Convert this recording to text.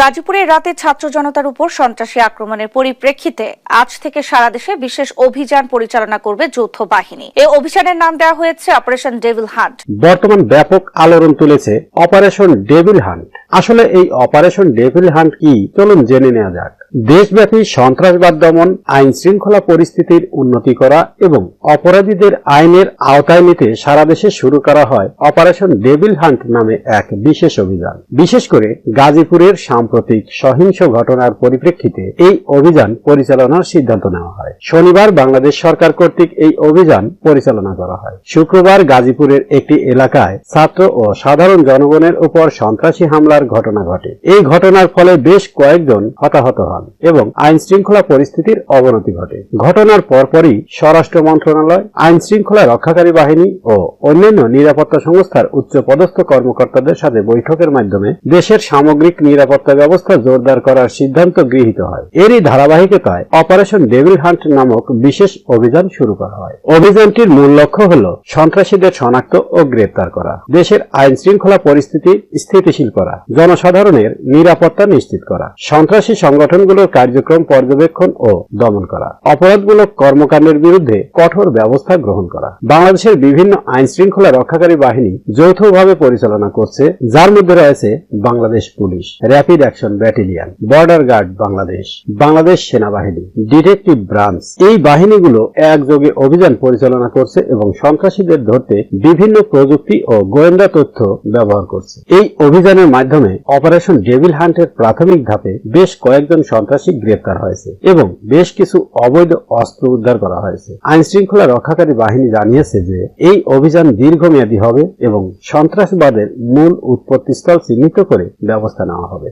গাজীপুরে রাতে ছাত্র জনতার উপর সন্ত্রাসী আক্রমণের পরিপ্রেক্ষিতে আজ থেকে সারা দেশে বিশেষ অভিযান পরিচালনা করবে যৌথ বাহিনী। এই অভিযানের নাম দেওয়া হয়েছে অপারেশন ডেভিল হান্ট। বর্তমান ব্যাপক আলোড়ন তুলেছে অপারেশন ডেভিল হান্ট। আসলে এই অপারেশন ডেভিল হান্ট কি? চলুন জেনে নেওয়া যাক। দেশব্যাপী সন্ত্রাসবাদ দমন আইন শৃঙ্খলা পরিস্থিতির উন্নতি করা এবং অপরাধীদের আইনের আওতায় নিতে সারা দেশে শুরু করা হয় অপারেশন ডেভিল হান্ট নামে এক বিশেষ অভিযান। বিশেষ করে গাজীপুরের সাম্প্রতিক সহিংস ঘটনার পরিপ্রেক্ষিতে এই অভিযান পরিচালনার সিদ্ধান্ত নেওয়া হয়। শনিবার বাংলাদেশ সরকার কর্তৃক এই অভিযান পরিচালনা করা হয়। শুক্রবার গাজীপুরের একটি এলাকায় ছাত্র ও সাধারণ জনগণের উপর সন্ত্রাসী হামলার ঘটনা ঘটে। এই ঘটনার ফলে বেশ কয়েকজন হতাহত হন এবং আইন শৃঙ্খলা পরিস্থিতির অবনতি ঘটে। ঘটনার পরপরই স্বরাষ্ট্র মন্ত্রণালয় আইন শৃঙ্খলা রক্ষাকারী বাহিনী ও অন্যান্য নিরাপত্তা সংস্থার উচ্চ পদস্থ কর্মকর্তাদের সাথে বৈঠকের মাধ্যমে দেশের সামগ্রিক নিরাপত্তা ব্যবস্থা জোরদার করার সিদ্ধান্ত গৃহীত হয়। এরই ধারাবাহিকতায় অপারেশন ডেভিল হান্ট নামক বিশেষ অভিযান শুরু করা হয়। অভিযানটির মূল লক্ষ্য হল সন্ত্রাসীদের শনাক্ত ও গ্রেপ্তার করা, দেশের আইন শৃঙ্খলা পরিস্থিতি স্থিতিশীল করা। জনসাধারণের নিরাপত্তা নিশ্চিত করা, সন্ত্রাসী সংগঠনগুলোর কার্যক্রম পর্যবেক্ষণ ও দমন করা, অপরাধমূলক কর্মকাণ্ডের বিরুদ্ধে কঠোর ব্যবস্থা গ্রহণ করা। বাংলাদেশের বিভিন্ন আইন শৃঙ্খলা রক্ষাকারী বাহিনী যৌথভাবে পরিচালনা করছে, যার মধ্যে রয়েছে Bangladesh police, rapid action battalion, border guard Bangladesh Bangladesh সেনাবাহিনী, ডিটেকটিভ ব্রাঞ্চ। এই বাহিনীগুলো একযোগে অভিযান পরিচালনা করছে এবং সন্ত্রাসীদের ধরতে বিভিন্ন প্রযুক্তি ও গোয়েন্দা তথ্য ব্যবহার করছে। এই অভিযানের মাধ্যমে অপারেশন ডেভিল হান্টের প্রাথমিক ধাপে বেশ কয়েকজন সন্ত্রাসী গ্রেপ্তার হয়েছে এবং বেশ কিছু অবৈধ অস্ত্র উদ্ধার করা হয়েছে। আইন শৃঙ্খলা রক্ষাকারী বাহিনী জানিয়েছে যে এই অভিযান দীর্ঘমেয়াদী হবে এবং সন্ত্রাসবাদের মূল উৎপত্তিস্থল চিহ্নিত করে ব্যবস্থা নেওয়া হবে।